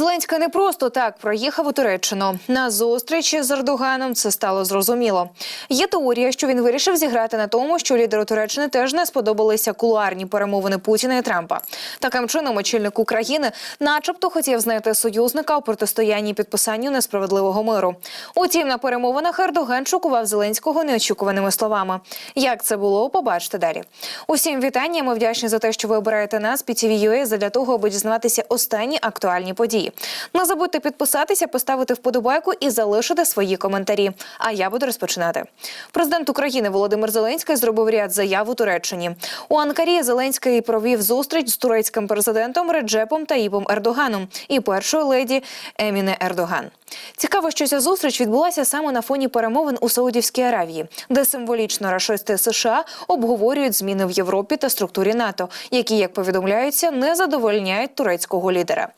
Зеленський не просто так проїхав у Туреччину. На зустрічі з Ердоганом це стало зрозуміло. Є теорія, що він вирішив зіграти на тому, що лідеру Туреччини теж не сподобалися кулуарні перемовини Путіна і Трампа. Таким чином, очільник України, начебто, хотів знайти союзника у протистоянні підписанню несправедливого миру. Утім, на перемовинах Ердоган шокував Зеленського неочікуваними словами. Як це було, побачите далі. Усім вітання. Ми вдячні за те, що ви обираєте нас PTV.ua задля того, аби дізнаватися останні актуальні події. Не забудьте підписатися, поставити вподобайку і залишити свої коментарі. А я буду розпочинати. Президент України Володимир Зеленський зробив ряд заяв у Туреччині. У Анкарі Зеленський провів зустріч з турецьким президентом Реджепом Таїпом Ердоганом і першою леді Еміне Ердоган. Цікаво, що ця зустріч відбулася саме на фоні перемовин у Саудівській Аравії, де символічно рашисти США обговорюють зміни в Європі та структурі НАТО, які, як повідомляються, не задовольняють турецького лідера.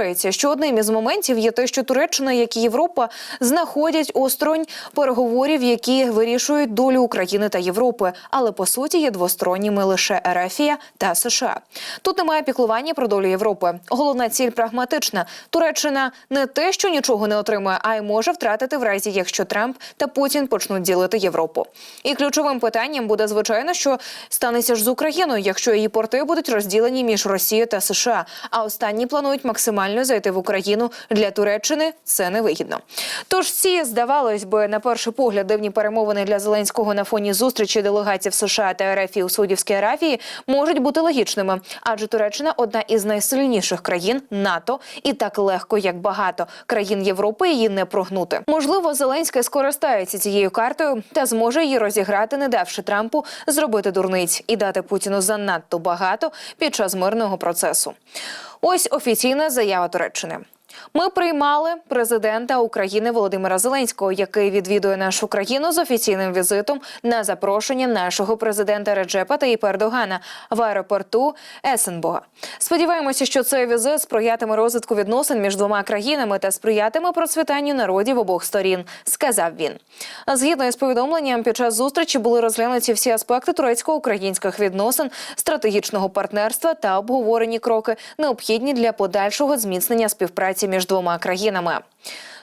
Зазначається, що одним із моментів є те, що Туреччина, як і Європа, знаходять осторонь переговорів, які вирішують долю України та Європи, але по суті є двосторонніми лише Ерефія та США. Тут немає піклування про долю Європи. Головна ціль прагматична. Туреччина не те, що нічого не отримує, а й може втратити в разі, якщо Трамп та Путін почнуть ділити Європу. І ключовим питанням буде звичайно, що станеться ж з Україною, якщо її порти будуть розділені між Росією та США. А останні планують максимально зайти в Україну для Туреччини. Це невигідно. Тож ці здавалось би на перший погляд дивні перемовини для Зеленського на фоні зустрічі делегатів США та РФ у Саудівській Аравії можуть бути логічними, адже Туреччина одна із найсильніших країн НАТО, і так легко, як багато країн Європи, її не прогнути. Можливо, Зеленський скористається цією картою та зможе її розіграти, не давши Трампу зробити дурниць і дати Путіну занадто багато під час мирного процесу. Ось офіційна заява Туреччини. Ми приймали президента України Володимира Зеленського, який відвідує нашу країну з офіційним візитом на запрошення нашого президента Реджепа Таїпа Ердогана в аеропорту Есенбога. Сподіваємося, що цей візит сприятиме розвитку відносин між двома країнами та сприятиме процвітанню народів обох сторін, сказав він. Згідно із повідомленням, під час зустрічі були розглянуті всі аспекти турецько-українських відносин, стратегічного партнерства та обговорені кроки, необхідні для подальшого зміцнення співпраці між двома країнами.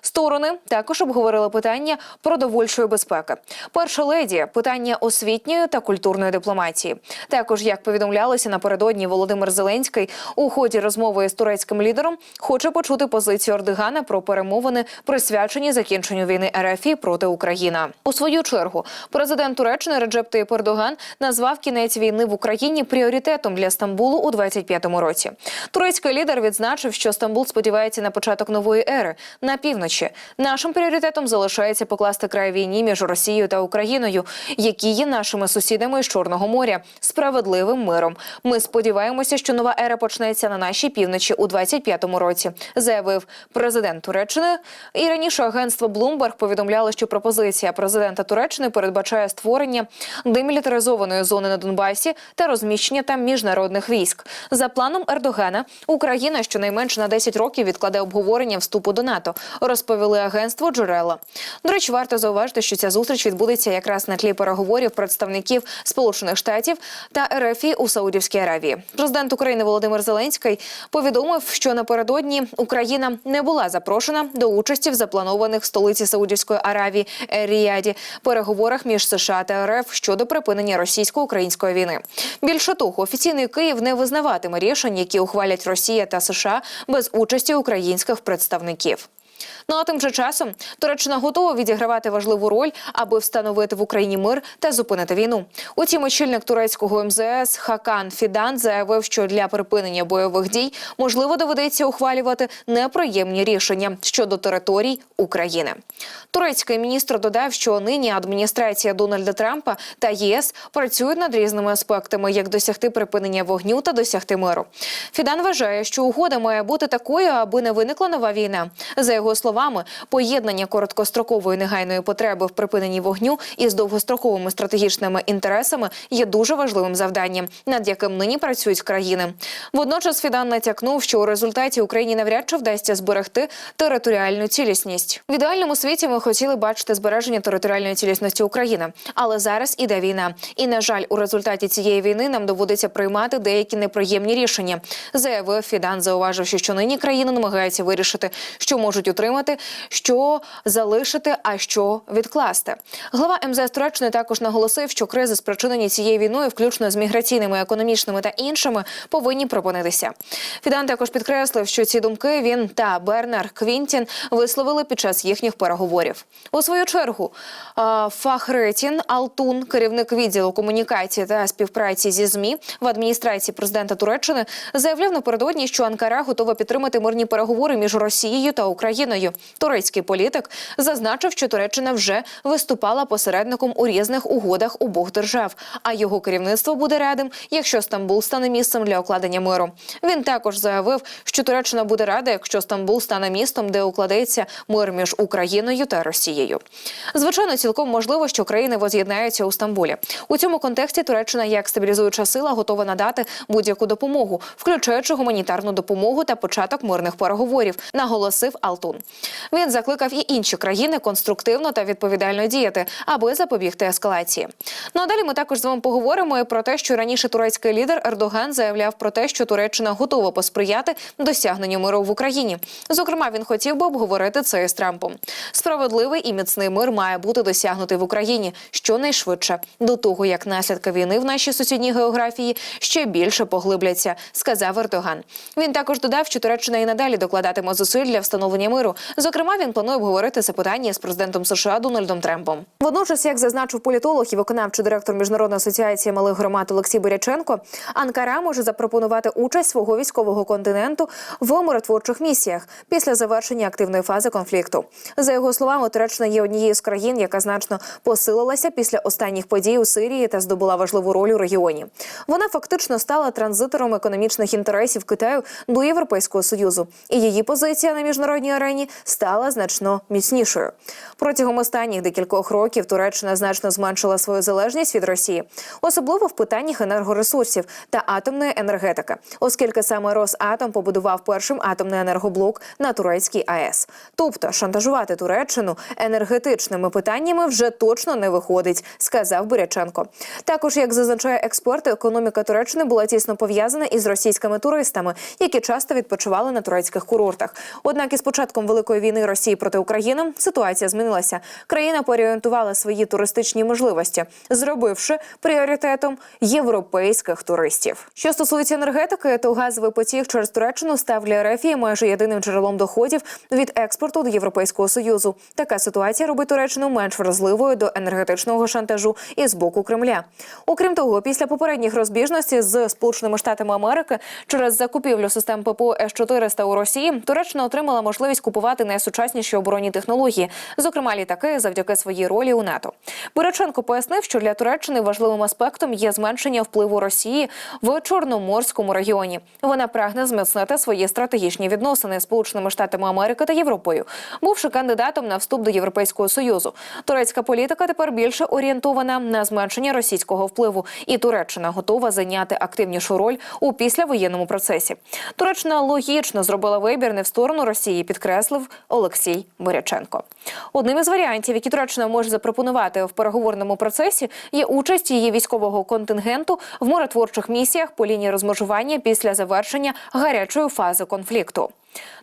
Сторони також обговорили питання продовольчої безпеки. Перша леді питання освітньої та культурної дипломатії. Також, як повідомлялося напередодні, Володимир Зеленський у ході розмови з турецьким лідером хоче почути позицію Ордигана про перемовини, присвячені закінченню війни РФ проти України. У свою чергу президент Туреччини Реджеп Таїп Ердоган назвав кінець війни в Україні пріоритетом для Стамбулу у 25-му році. Турецький лідер відзначив, що Стамбул сподівається на початок нової ери на півночі. Нашим пріоритетом залишається покласти край війні між Росією та Україною, які є нашими сусідами з Чорного моря, справедливим миром. Ми сподіваємося, що нова ера почнеться на нашій півночі у 25-му році, заявив президент Туреччини. І раніше агентство Bloomberg повідомляло, що пропозиція президента Туреччини передбачає створення демілітаризованої зони на Донбасі та розміщення там міжнародних військ. За планом Ердогана Україна щонайменше на 10 років відкладе обговорення вступу до НАТО. Розповіли агентство джерела. До речі, варто зауважити, що ця зустріч відбудеться якраз на тлі переговорів представників Сполучених Штатів та РФ у Саудівській Аравії. Президент України Володимир Зеленський повідомив, що напередодні Україна не була запрошена до участі в запланованих в столиці Саудівської Аравії Ріаді переговорах між США та РФ щодо припинення російсько-української війни. Більше того, офіційний Київ не визнаватиме рішень, які ухвалять Росія та США без участі українських представників. Ну а тим же часом Туреччина готова відігравати важливу роль, аби встановити в Україні мир та зупинити війну. Утім, очільник турецького МЗС Хакан Фідан заявив, що для припинення бойових дій можливо доведеться ухвалювати неприємні рішення щодо територій України. Турецький міністр додав, що нині адміністрація Дональда Трампа та ЄС працюють над різними аспектами, як досягти припинення вогню та досягти миру. Фідан вважає, що угода має бути такою, аби не виникла нова війна. За його словами. Словами, поєднання короткострокової негайної потреби в припиненні вогню із довгостроковими стратегічними інтересами є дуже важливим завданням, над яким нині працюють країни. Водночас Фідан натякнув, що у результаті Україні навряд чи вдасться зберегти територіальну цілісність. В ідеальному світі ми хотіли бачити збереження територіальної цілісності України, але зараз іде війна, і на жаль, у результаті цієї війни нам доводиться приймати деякі неприємні рішення. Заявив Фідан, зауваживши, що нині країна намагається вирішити, що можуть утримати, що залишити, а що відкласти. Глава МЗС Туреччини також наголосив, що кризи, спричинені цією війною, включно з міграційними, економічними та іншими, повинні припинитися. Фідан також підкреслив, що ці думки він та Бернар Квінтін висловили під час їхніх переговорів. У свою чергу Фахретін Алтун, керівник відділу комунікації та співпраці зі змі в адміністрації президента Туреччини, заявляв напередодні, що Анкара готова підтримати мирні переговори між Росією та Україною. Турецький політик зазначив, що Туреччина вже виступала посередником у різних угодах обох держав, а його керівництво буде радим, якщо Стамбул стане місцем для укладення миру. Він також заявив, що Туреччина буде рада, якщо Стамбул стане містом, де укладеться мир між Україною та Росією. Звичайно, цілком можливо, що країни воз'єднаються у Стамбулі. У цьому контексті Туреччина як стабілізуюча сила готова надати будь-яку допомогу, включаючи гуманітарну допомогу та початок мирних переговорів, наголосив Алтун. Він закликав і інші країни конструктивно та відповідально діяти, аби запобігти ескалації. Ну а далі ми також з вами поговоримо і про те, що раніше турецький лідер Ердоган заявляв про те, що Туреччина готова посприяти досягненню миру в Україні. Зокрема, він хотів би обговорити це з Трампом. Справедливий і міцний мир має бути досягнутий в Україні щонайшвидше до того, як наслідки війни в нашій сусідній географії ще більше поглибляться, сказав Ердоган. Він також додав, що Туреччина і надалі докладатиме зусиль для встановлення миру. Зокрема, він планує обговорити це питання з президентом США Дональдом Трампом. Водночас, як зазначив політолог і виконавчий директор міжнародної асоціації малих громад Олексій Боряченко, Анкара може запропонувати участь свого військового континенту в миротворчих місіях після завершення активної фази конфлікту. За його словами, Туреччина є однією з країн, яка значно посилилася після останніх подій у Сирії та здобула важливу роль у регіоні. Вона фактично стала транзитором економічних інтересів Китаю до Європейського союзу, і її позиція на міжнародній арені стала значно міцнішою. Протягом останніх декількох років Туреччина значно зменшила свою залежність від Росії, особливо в питаннях енергоресурсів та атомної енергетики, оскільки саме Росатом побудував першим атомний енергоблок на турецькій АЕС. Тобто шантажувати Туреччину енергетичними питаннями вже точно не виходить, сказав Буряченко. Також, як зазначає експерт, економіка Туреччини була тісно пов'язана із російськими туристами, які часто відпочивали на турецьких курортах. Однак із початком великої війни Росії проти України ситуація змінилася. Країна переорієнтувала свої туристичні можливості, зробивши пріоритетом європейських туристів. Що стосується енергетики, то газовий потік через Туреччину став для Рефії майже єдиним джерелом доходів від експорту до Європейського союзу. Така ситуація робить Туреччину менш вразливою до енергетичного шантажу із боку Кремля. Окрім того, після попередніх розбіжностей з Сполученими Штатами Америки через закупівлю систем ППО С-400 у Росії Туреччина отримала можливість купувати найсучасніші оборонні технології, зокрема літаки, завдяки своїй ролі у НАТО. Буряченко пояснив, що для Туреччини важливим аспектом є зменшення впливу Росії в Чорноморському регіоні. Вона прагне зміцнити свої стратегічні відносини з Сполученими Штатами Америки та Європою, бувши кандидатом на вступ до Європейського союзу. Турецька політика тепер більше орієнтована на зменшення російського впливу, і Туреччина готова зайняти активнішу роль у післявоєнному процесі. Туреччина логічно зробила вибір не в сторону Росії, підкреслив Олексій Моряченко Одним із варіантів, які Туреччина може запропонувати в переговорному процесі, є участь її військового контингенту в миротворчих місіях по лінії розмежування після завершення гарячої фази конфлікту.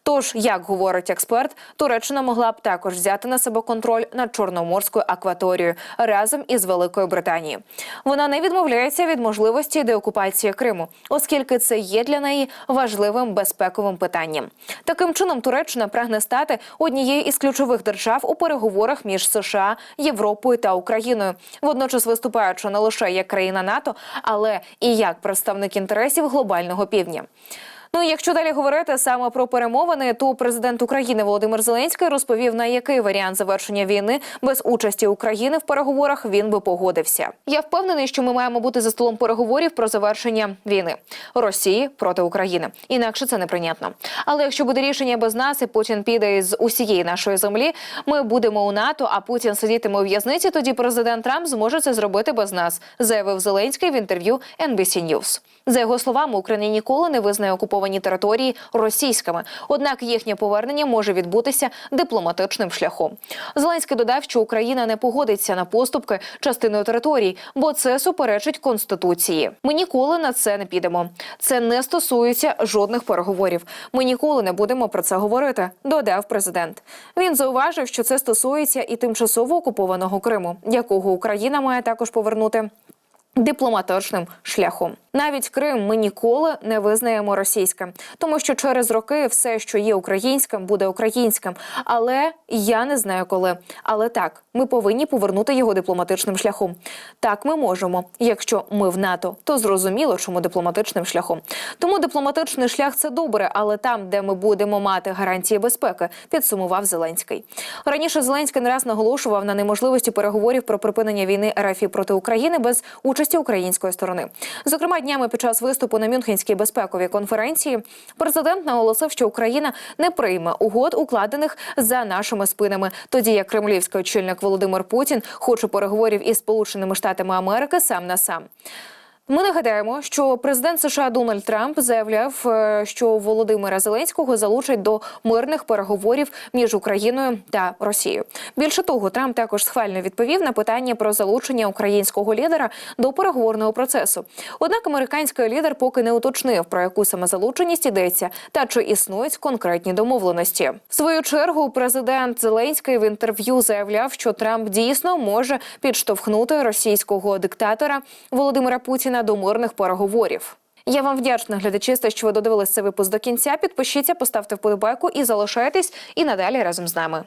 Тож, як говорить експерт, Туреччина могла б також взяти на себе контроль над Чорноморською акваторією разом із Великою Британією. Вона не відмовляється від можливості деокупації Криму, оскільки це є для неї важливим безпековим питанням. Таким чином, Туреччина прагне стати однією із ключових держав у переговорах між США, Європою та Україною, водночас виступаючи не лише як країна НАТО, але і як представник інтересів глобального півдня. Ну якщо далі говорити саме про перемовини, то президент України Володимир Зеленський розповів на який варіант завершення війни без участі України в переговорах він би погодився. Я впевнений, що ми маємо бути за столом переговорів про завершення війни Росії проти України. Інакше це неприйнятно. Але якщо буде рішення без нас, і Путін піде з усієї нашої землі, ми будемо у НАТО, а Путін сидітиме у в'язниці. Тоді президент Трамп зможе це зробити без нас, заявив Зеленський в інтерв'ю NBC News. За його словами, Україна ніколи не визнає окуповані території російськими. Однак їхнє повернення може відбутися дипломатичним шляхом. Зеленський додав, що Україна не погодиться на поступки частиною територій, бо це суперечить конституції. Ми ніколи на це не підемо. Це не стосується жодних переговорів. Ми ніколи не будемо про це говорити. Додав президент. Він зауважив, що це стосується і тимчасово окупованого Криму, якого Україна має також повернути дипломатичним шляхом. Навіть Крим ми ніколи не визнаємо російським, тому що через роки все, що є українським, буде українським. Але я не знаю коли. Але так, ми повинні повернути його дипломатичним шляхом. Так, ми можемо. Якщо ми в НАТО, то зрозуміло, чому дипломатичним шляхом. Тому дипломатичний шлях це добре, але там, де ми будемо мати гарантії безпеки, підсумував Зеленський. Раніше Зеленський не раз наголошував на неможливості переговорів про припинення війни РФ проти України без участі української сторони. Зокрема, днями під час виступу на Мюнхенській безпековій конференції президент наголосив, що Україна не прийме угод, укладених за нашими спинами, тоді як кремлівський очільник Володимир Путін хоче переговорів із Сполученими Штатами Америки сам на сам. Ми нагадаємо, що президент США Дональд Трамп заявляв, е, що Володимира Зеленського залучать до мирних переговорів між Україною та Росією. Більше того, Трамп також схвально відповів на питання про залучення українського лідера до переговорного процесу. Однак американський лідер поки не уточнив про яку саме залученість йдеться та чи існують конкретні домовленості. В свою чергу президент Зеленський в інтерв'ю заявляв, що Трамп дійсно може підштовхнути російського диктатора Володимира Путіна до мирних переговорів. Я вам вдячна, глядачі, що ви додивилися цей випуск до кінця. Підпишіться, поставте вподобайку і залишайтесь і надалі разом з нами.